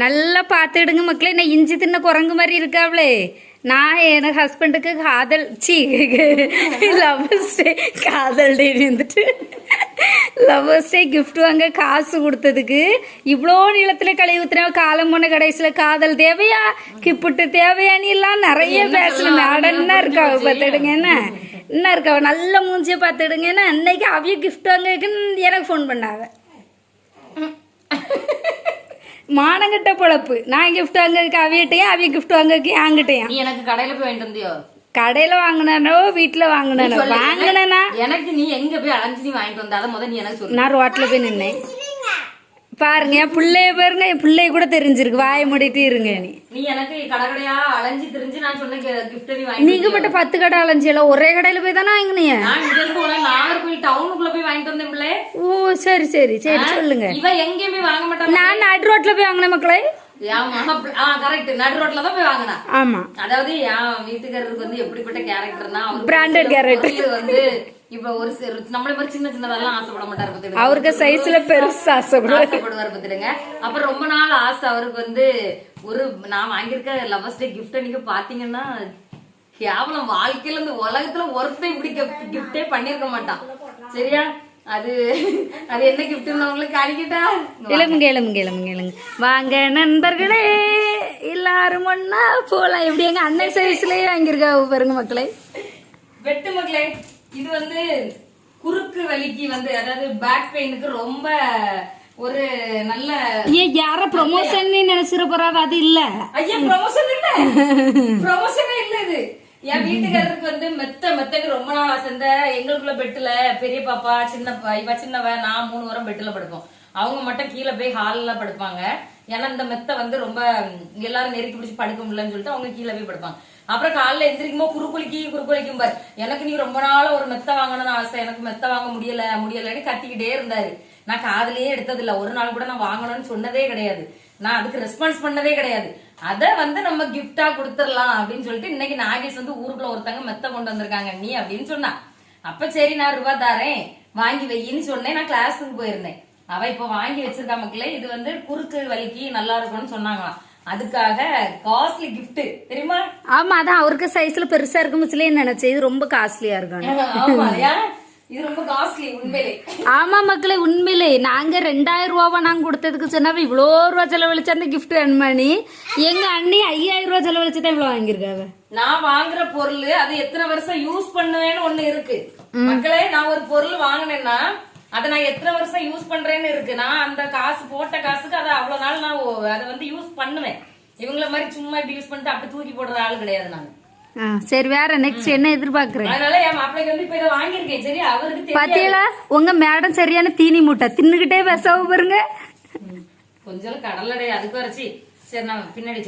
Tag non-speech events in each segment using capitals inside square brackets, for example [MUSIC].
நல்லா பார்த்துடுங்க மக்களே. நான் இஞ்சி தின்ன குரங்கு மாதிரி இருக்காவளே. நான் என் ஹஸ்பண்டுக்கு காதல். சி லவ்வர்ஸ் டே காதல் டே இருந்துட்டு. லவ்வர்ஸ் டே gift வாங்க காசு கொடுத்ததுக்கு. இவ்வளோ நீளத்தில் கழுவி ஊத்துனா காலம் போன கடைசியில் காதல் தேவையா? கிப்புட்டு தேவையான்னு எல்லாம் நிறைய பேசல மேடன்னா இருக்காவ பார்த்துடுங்க. என்ன? என்ன இருக்காவ நல்ல மூஞ்சியை பார்த்துடுங்க. என்ன? அன்னைக்கு அவிய gift வாங்கக்குன்னு எனக்கு ஃபோன் பண்ணாவ மானங்கிட்ட பொழப்பு. நான் gift வாங்கறதுக்கு அவியிட்டையும் அவிய gift வாங்கறதுக்கு என்கிட்டயும் நீ எனக்கு கடையில போய் வாங்கிட்டு வந்தியோ? கடையில வாங்கினானோ வீட்டுல வாங்கினானோ? சொல்லு. வாங்கினேனா? எனக்கு நீ எங்க போய் அலைஞ்சு நீ வாங்கிட்டு வந்த? முதல்ல நீ எனக்கு சொல்லு. நான் ரோட்ல போய் நின்னேன். பாருங்க என் பிள்ளைய பாருங்க என் பிள்ளைய கூட தெரிஞ்சிருக்கு. வாயை மூடிட்டு இருங்க நீ. நீ எனக்கு கடை கடையா அலைஞ்சு திரிஞ்சு நான் சொன்ன கிஃப்ட் நீ வாங்கி நீங்க மட்டும் பத்து கடை அலைஞ்சியல? ஒரே கடையில போய் தானே வாங்கினீங்க? நான் இங்க இருந்து நாகர்கோவில் டவுனுக்குள்ள போய் வாங்கிட்டு வந்தேன் பிள்ளை. ஓ சரி சரி சரி சொல்லுங்க. இவ எங்கேயுமே வாங்க மாட்டான் நான் நடு ரோட்ல போய் வாங்கினேன் மக்களே? கரெக்ட் நடு ரோட்ல தான் போய் வாங்கினா. ஆமா. அதாவது என் வீட்டுக்காரருக்கு வந்து எப்படிப்பட்ட கேரக்டர்னா character. வந்து இப்ப ஒரு சில நம்மள மாதிரி சின்ன சின்னதெல்லாம் ஆசைப்பட மாட்டாரு. அவருக்கு சைஸ்ல பெருசா ஆசைப்படுவாரு. ஆசைப்படுவார் அப்புறம் ரொம்ப நாள் ஆசை அவருக்கு வந்து ஒரு நான் வாங்கியிருக்க லவர்ஸ் டே கிஃப்ட் நீங்க பாத்தீங்கன்னா கேவலம் வாழ்க்கையில இந்த உலகத்துல ஒருத்தன் இப்படி கிஃப்டே பண்ணிருக்க மாட்டான். சரியா? அது அது என்ன கிஃப்ட்னு உங்களுக்கு காணிக்கிட்டா? இளமுங்க இளமுங்க இளமுங்க இளமுங்க வாங்க நண்பர்களே. எல்லாரும் ஒண்ணா போலாம். எப்படி எங்க அண்ணன் சைஸ்லயே வாங்கியிருக்கா பாருங்க மக்களே. வெட்டு மக்களே இது வந்து குறுக்கு வலிக்கு வந்து அதாவது பேக் பெயினுக்கு ரொம்ப ஒரு நல்ல ஏன் யார ப்ரொமோஷன் நினைச்சிட போறாவ? அது இல்ல. ஐயா ப்ரமோஷன் இல்ல. [LAUGHS] ப்ரமோஷனே இல்ல இது. என் வீட்டுக்காரருக்கு வந்து மெத்த மெத்தக்கு ரொம்ப நாள் ஆசை. இந்த எங்களுக்குள்ள பெட்டுல பெரிய பாப்பா சின்ன பா- இவ சின்னவ நான் மூணு வாரம் பெட்டுல படுப்போம். அவங்க மட்டும் கீழே போய் ஹாலில் படுப்பாங்க. ஏன்னா இந்த மெத்த வந்து ரொம்ப எல்லாரும் நெருக்கி பிடிச்சி படுக்க முடியலன்னு சொல்லிட்டு அவங்க கீழே போய் படுப்பாங்க. அப்புறம் காலைல எந்திரிக்குமோ குறுக்குலிக்கி குறுக்குலிக்கும் பாரு. எனக்கு நீ ரொம்ப நாள் ஒரு மெத்த வாங்கணும்னு ஆசை. எனக்கு மெத்த வாங்க முடியல முடியலன்னு கத்திக்கிட்டே இருந்தாரு. நான் காதுலயே எடுத்ததில்ல. ஒரு நாள் கூட நான் வாங்கணும்னு சொன்னதே கிடையாது. நான் அதுக்கு ரெஸ்பான்ஸ் பண்ணதே கிடையாது. அத வந்து நம்ம கிஃப்டா கொடுத்துடலாம் அப்படின்னு சொல்லிட்டு இன்னைக்கு நாகேஷ் வந்து ஊருக்குள்ள ஒருத்தங்க மெத்த கொண்டு வந்திருக்காங்க. நீ அப்படின்னு சொன்னா அப்ப சரி நான் ரூபா தாரேன். வாங்கி வையின்னு சொன்னேன். நான் கிளாஸுக்கு போயிருந்தேன். அவ இப்ப வாங்கி வச்சிருக்கா மக்களே இது வந்து குறுக்கு வலிக்கு நல்லா இருக்கும்னு சொன்னாங்களாம். அதுக்காக காஸ்ட்லி gift தெரியுமா? ஆமா அதான். அவருக்கு சைஸ்ல பெருசா இருக்கும் சொல்லி நினைச்சேன்? இது ரொம்ப காஸ்ட்லியா இருக்கும் ஆமா? இது ரொம்ப காஸ்ட்லி உண்மையிலே. ஆமா மக்களே உண்மையிலே. நாங்க ரெண்டாயிரம் ரூபாவா நாங்க கொடுத்ததுக்கு சொன்னா இவ்வளோ ரூபா செலவழிச்சு அந்த கிஃப்ட் வேணுமானி எங்க அண்ணி ஐயாயிரம் ரூபா செலவழிச்சு தான் இவ்வளவு வாங்கியிருக்காவ? நான் வாங்குற பொருள் அது எத்தனை வருஷம் யூஸ் பண்ணுவேன்னு ஒண்ணு இருக்கு. மக்களே நான் ஒரு பொருள் வாங்கினேன்னா அதை நான் எத்தனை வருஷம் யூஸ் பண்றேன்னு இருக்கு. நான் அந்த காசு போட்ட காசுக்கு அதை அவ்வளவு நாள் நான் அதை வந்து யூஸ் பண்ணுவேன். இவங்கள மாதிரி சும்மா இப்படி யூஸ் பண்ணிட்டு அப்படி தூக்கி போடுற ஆள் கிடையாது நான். சரி வேற நெக்ஸ்ட் என்ன எதிர்பார்க்கறேன் பாத்தீங்களா? உங்க மேடம் சரியான தீனி மூட்டை. தின்னுகிட்டே பேசவும் பாருங்க. கொஞ்சம் கடலடை அதுக்கு வரைச்சி. சரி நான் பின்னாடி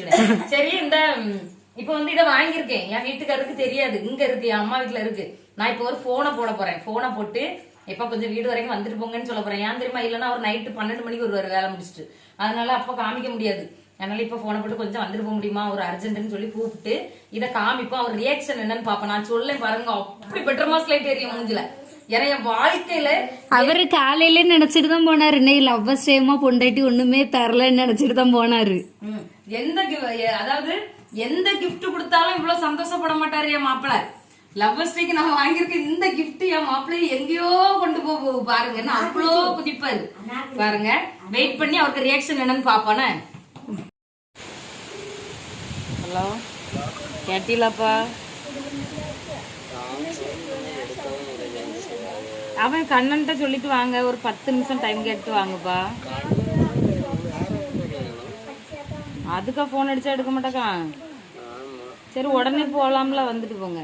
சரி இந்த இப்ப வந்து இதை வாங்கியிருக்கேன். என் வீட்டுக்காரருக்கு தெரியாது. இங்க இருக்கு என் அம்மா வீட்டுல இருக்கு. நான் இப்போ ஒரு போனை போட போறேன். போனை போட்டு எப்ப கொஞ்சம் வீடு வரைக்கும் வந்துட்டு போங்கன்னு சொல்ல போறேன். ஏன் தெரியுமா? இல்லைன்னா ஒரு நைட்டு பன்னெண்டு மணிக்கு வருவாரு வேலை முடிச்சுட்டு. அதனால அப்ப காமிக்க முடியாது. அதனால இப்ப போனை போட்டு கொஞ்சம் வந்துட்டு போக முடியுமா? ஒரு அர்ஜென்ட்னு சொல்லி கூப்பிட்டு இதை காமிப்போம். அவர் ரியாக்ஷன் என்னன்னு பாப்பேன் நான் சொல்லேன் பாருங்க. அப்படி பெட்டர் மாஸ் லைட் எரியும் மூஞ்சில. ஏன்னா என் வாழ்க்கையில அவரு காலையில நினைச்சிட்டு தான் போனாரு. இன்னைக்கு லவ்வ ஸ்டேமா பொண்டாட்டி ஒண்ணுமே தரலன்னு நினைச்சிட்டு தான் போனாரு. ம். எந்த அதாவது எந்த gift கொடுத்தாலும் இவ்வளவு சந்தோஷப்பட மாட்டாரு என் மாப்பிள்ள லவ்வர்ஸ் டேக்கு நான் வாங்கியிருக்க இந்த gift என் மாப்பிள்ளைய எங்கேயோ கொண்டு போக பாருங்க நான் அவ்வளோ குதிப்பாரு. பாருங்க. வெயிட் பண்ணி அவருக்கு ரியாக்ஷன் என்னன்னு பாப்பானே ஹலோ கேட்டீங்களாப்பா அவன் கண்ணன்ட்ட சொல்லிட்டு வாங்க ஒரு பத்து நிமிஷம் டைம் கேட்டு வாங்கப்பா. அதுக்கா ஃபோன் அடிச்சா எடுக்க மாட்டாக்கா? சரி உடனே போலாம்ல வந்துட்டு போங்க.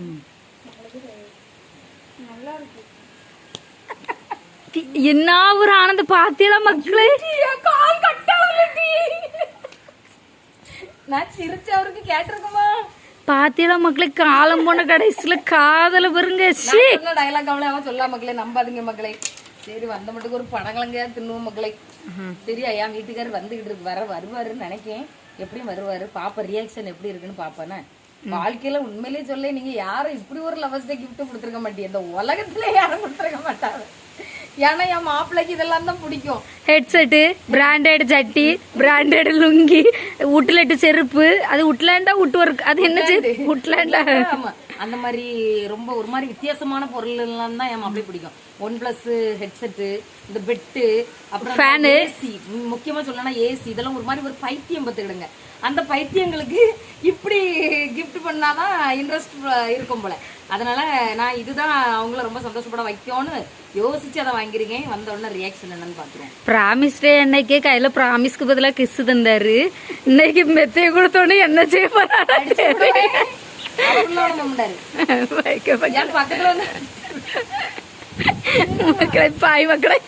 ம். தி- என்ன ஒரு ஆனந்த பாத்தியலா மக்களே? கால் கட்ட நான் சிரிச்சு அவருக்கு கேட்டிருக்குமா பாத்தியலா மக்களே காலம் போன கடைசியில காதல பாருங்க டயலாக் அவளே அவன் சொல்லா மக்களே நம்பாதீங்க மக்களே. சரி வந்த மட்டுக்கு ஒரு படங்கலங்க தின்னுவோம் மக்களே. சரியா என் வீட்டுக்காரர் வந்துகிட்டு இருக்கு. வர வருவாருன்னு நினைக்கேன். எப்படியும் வருவாரு. பாப்ப ரியாக்ஷன் எப்படி இருக்குன்னு பாப்பேனே? வாழ்க்கையில உண்மையிலேயே சொல்ல நீங்க யாரும் இப்படி ஒரு லவர்ஸ் டே கிஃப்ட் கொடுத்துருக்க மாட்டீங்க. இந்த உலகத்துல யாரும் கொடுத்துருக்க மாட்டாங்க. ஏன்னா என் மாப்பிள்ளைக்கு இதெல்லாம் தான் பிடிக்கும். ஹெட்செட்டு பிராண்டட் சட்டி பிராண்டட் லுங்கி உட்லெட்டு செருப்பு அது உட்லாண்டா உட் ஒர்க் அது என்ன உட்லாண்டா. அந்த மாதிரி ரொம்ப ஒரு மாதிரி வித்தியாசமான பொருள் எல்லாம் தான் என் மாப்பிள்ளை பிடிக்கும். ஒன் பிளஸ் ஹெட்செட்டு இந்த பெட்டு அப்புறம் Fan. ஏசி முக்கியமா சொல்லணும்னா ஏசி இதெல்லாம் ஒரு மாதிரி ஒரு பைத்தியம் பார்த்துக்கிடுங்க. அந்த பைத்தியங்களுக்கு இப்படி gift பண்ணாதான் இன்ட்ரெஸ்ட் இருக்கும் போல. அதனால நான் இதுதான் அவங்கள ரொம்ப சந்தோஷப்பட வைக்கும்னு யோசிச்சு அதை வாங்கியிருக்கேன். வந்த உடனே ரியாக்ஷன் என்னன்னு பாத்துருவோம் ப்ராமிஸ் டே அன்னைக்கு கையில ப்ராமிஸ்க்கு பதிலா கிஸ் தந்தாரு. இன்னைக்கு மெத்தைய கொடுத்தோன்னே என்ன செய்ய போறாரு? [LAUGHS] பக்கத்துல வந்து மக்களை பாய் மக்களை.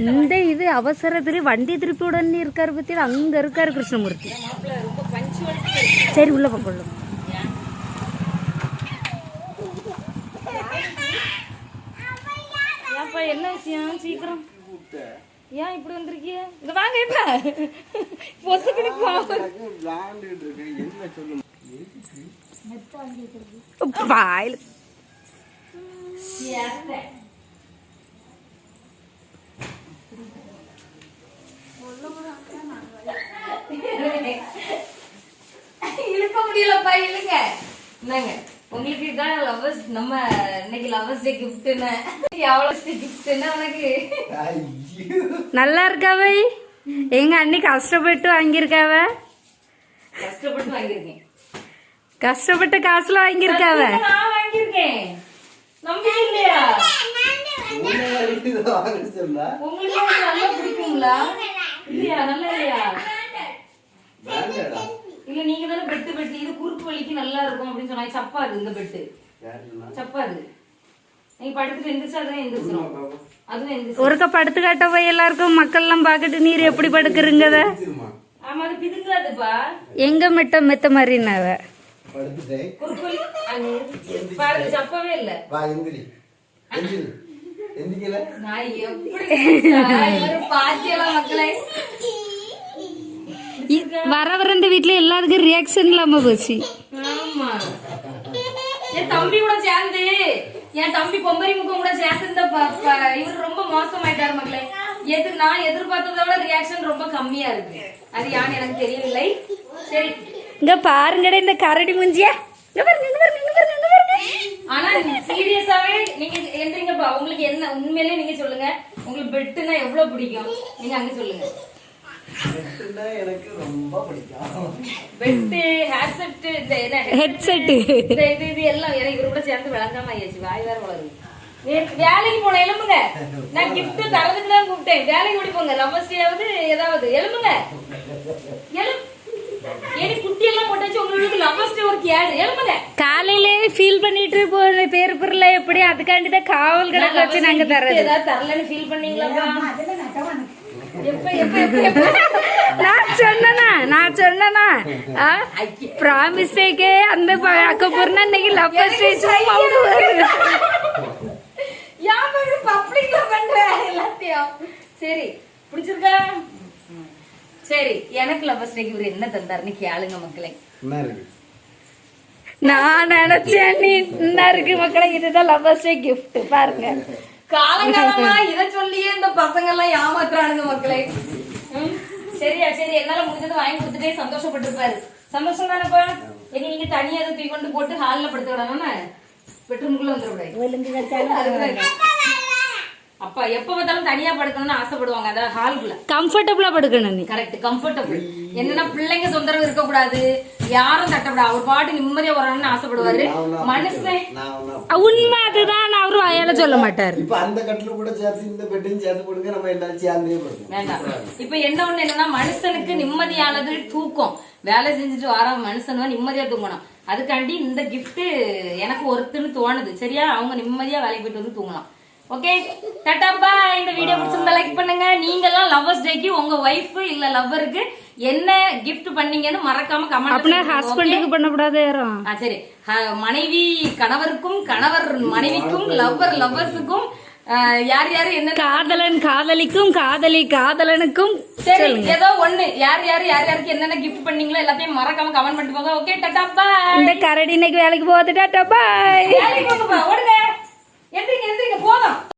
இந்த இது அவசரத்துல வண்டி திருப்பி உடனே இருக்காரு பத்தி அங்க இருக்காரு கிருஷ்ணமூர்த்தி. சரி உள்ள பக்கம் என்ன விஷயம்? சீக்கிரம். ஏன் இப்படி வந்திருக்கிய? இங்க வாங்க இப்ப பொசுக்குன்னு பாவம் வாயில். இழுக்க முடியலப்பா இழுங்க. என்னங்க உங்களுக்கு தான் லவர்ஸ் நம்ம இன்னைக்கு லவர்ஸ் டே கிஃப்ட்னு எவ்வளவு டே கிஃப்ட்னு உனக்கு? நல்லா இருக்காவை எங்க அண்ணி கஷ்டப்பட்டு வாங்கியிருக்காவ? கஷ்டப்பட்டு வாங்கியிருக்கேன். கஷ்டப்பட்ட காசுல வாங்கியிருக்காவ? நான் வாங்கியிருக்கேன். நம்பிக்கை இல்லையா உன்னை இதை வாங்க சொன்னா? உங்களுக்கு அது நல்லா பிடிக்குங்களா? இல்லையா? நல்லா இல்லையா? வேண்டாடா. இல்ல நீங்க தானே பெட்டு பெட்டு இது குறுக்கு வலிக்கு நல்லா இருக்கும் அப்படின்னு சொன்னாங்க. சப்பாது இந்த பெட்டு சப்பாது. நீங்க படுத்துட்டு எந்திரிச்சு அதுவும் எந்திரிச்சிரும். அதுவும் எந்திரிச்சு ஒருக்க படுத்து காட்ட போய் எல்லாருக்கும் மக்கள்லாம் பார்த்துட்டு நீர் எப்படி படுக்குறீங்கத திருமா ஆமா அது பிதுங்காதுப்பா. எங்க மெட்ட மெத்த மாதிரினாவ படுத்துட்டேன் சப்பவே இல்ல. வா எந்திரி. எந்திரி. எந்திக்கல நான் எப்படி பாத்தியெல்லாம் மக்களை வர வர இந்த வீட்டுல எல்லாருக்கும் ரியாக்ஷன் இல்லாம போச்சு. ஆமா. என் தம்பி கூட சேர்ந்து என் தம்பி கொம்பரி முகம் கூட சேர்ந்து இவர் ரொம்ப மோசமாயிட்டாரு மக்களே. எது நான் எதிர்பார்த்ததை விட ரியாக்ஷன் ரொம்ப கம்மியா இருக்கு. அது யான்னு எனக்கு தெரியவில்லை. சரி. இங்க பாருங்கடா இந்த கரடி முஞ்சியா. இங்க பாருங்க இங்க பாருங்க இங்க பாருங்க இங்க பாருங்க. ஆனா சீரியஸாவே நீங்க எந்திரிங்கப்பா. உங்களுக்கு என்ன உண்மையிலேயே நீங்க சொல்லுங்க. உங்களுக்கு பெட்டுனா எவ்வளவு பிடிக்கும்? நீங்க அங்க சொல்லுங்க. எனக்கு ரொம்ப பிடிக்கும் பெட்டு ஹேர் செட் இந்த என்ன ஹெட்செட்டு இந்த இது இது எல்லாம் எனக்கு இவரு கூட சேர்ந்து விளங்காம ஆயிடுச்சு. வாய் வேற வளருது வே- வேலைக்கு போன எலும்புங்க நான் கிஃப்ட் தரதுக்கு தான் கூப்பிட்டேன். வேலைக்கு ஓடி போங்க. லவஸ்டியாவது ஏதாவது எலும்புங்க எலும் ஏடி குட்டி எல்லாம் போட்டு வச்சு உங்களுக்கு லவஸ்டி ஒரு கேடு எலும்புங்க காலையிலே ஃபீல் பண்ணிட்டு போன பேர் பொருள எப்படி அதுக்காண்டி தான் காவல் கணக்கு வச்சு நாங்க தர்றது. தரலன்னு ஃபீல் நான் சொன்னனா நான் சொன்னனா? ப்ராமிஸ் டேக்கே அந்த அக்க பொருள் இன்னைக்கு ஸ்டேஜ் சரி பிடிச்சிருக்கா? சரி எனக்கு லவ் ஸ்டேக்கு இவர் என்ன தந்தாருன்னு கேளுங்க மக்களே. என்ன இருக்கு? நான் நினைச்சேன் நீ என்ன இருக்கு மக்களை இதுதான் லப்பர் டே கிஃப்ட் பாருங்க. காலங்காலமா இத சொல்லியே இந்த பசங்க எல்லாம் ஏமாத்துறானுங்க மக்களே. சரியா சரி. என்னால முடிஞ்சது வாங்கி கொடுத்துட்டே சந்தோஷப்பட்டிருப்பாரு. சந்தோஷம் தானேப்பா? எங்க நீங்க தனியா அதை தூக்கி கொண்டு போட்டு ஹால்ல படுத்து விடணும்னா பெட்ரூம்குள்ள வந்துடக்கூடாது. அப்பா எப்ப பார்த்தாலும் தனியா படுக்கணும்னு ஆசைப்படுவாங்க. அதான் ஹாலுக்குள்ள கம்ஃபர்டபுளா படுக்கணும் நீ. கரெக்ட் கம்ஃபர்டபுள் என்னன்னா பிள்ளைங்க தொந்தரவு இருக்க கூடாது யாரும் தட்டக்கூடாது அவர் பாட்டு நிம்மதியா வரணும்னு ஆசைப்படுவாரு. மனுஷன் உண்மை அதுதான் அவரு வாயால சொல்ல மாட்டாரு. இப்ப அந்த கட்டில கூட சேர்த்து இந்த பெட்டையும் சேர்த்து போடுங்க நம்ம எல்லாரும் சேர்ந்தே வேண்டாம். இப்ப என்ன ஒண்ணு என்னன்னா மனுஷனுக்கு நிம்மதியானது தூக்கம். வேலை செஞ்சுட்டு வர மனுஷன் நிம்மதியா தூங்கணும். அதுக்காண்டி இந்த gift எனக்கு ஒருத்துன்னு தோணுது. சரியா? அவங்க நிம்மதியா வேலைக்கு போயிட்டு வந்து தூங்கலாம். ஓகே டாடா பாய் இந்த வீடியோ பிடிச்சிருந்தா லைக் பண்ணுங்க. நீங்க எல்லாம் லவ்வர்ஸ் டேக்கு உங்க ஒய்ஃப் இல்ல லவ்வருக்கு என்ன gift பண்ணீங்கன்னு மறக்காம அப்படின்னா கமெண்ட் ஹஸ்பண்டுக்கு பண்ணக்கூடாது யாரும் சரி. மனைவி கணவருக்கும் கணவர் மனைவிக்கும் லவ்வர் லவ்வர்ஸுக்கும் யார் யாரு என்ன காதலன் காதலிக்கும் காதலி காதலனுக்கும் சரி ஏதோ ஒண்ணு. யார் யார் யார் யாருக்கு என்னென்ன கிஃப்ட் பண்ணீங்களோ எல்லாத்தையும் மறக்காம கமெண்ட் பண்ணிட்டு போங்க ஓகே டாடா பாய் இந்த கரடி இன்னைக்கு வேலைக்கு போகுது டாட்டா பாய் வேலைக்கு போங்கப்பா ஓடுங்க. எந்திரிங்க எந்திரிங்க போதும்.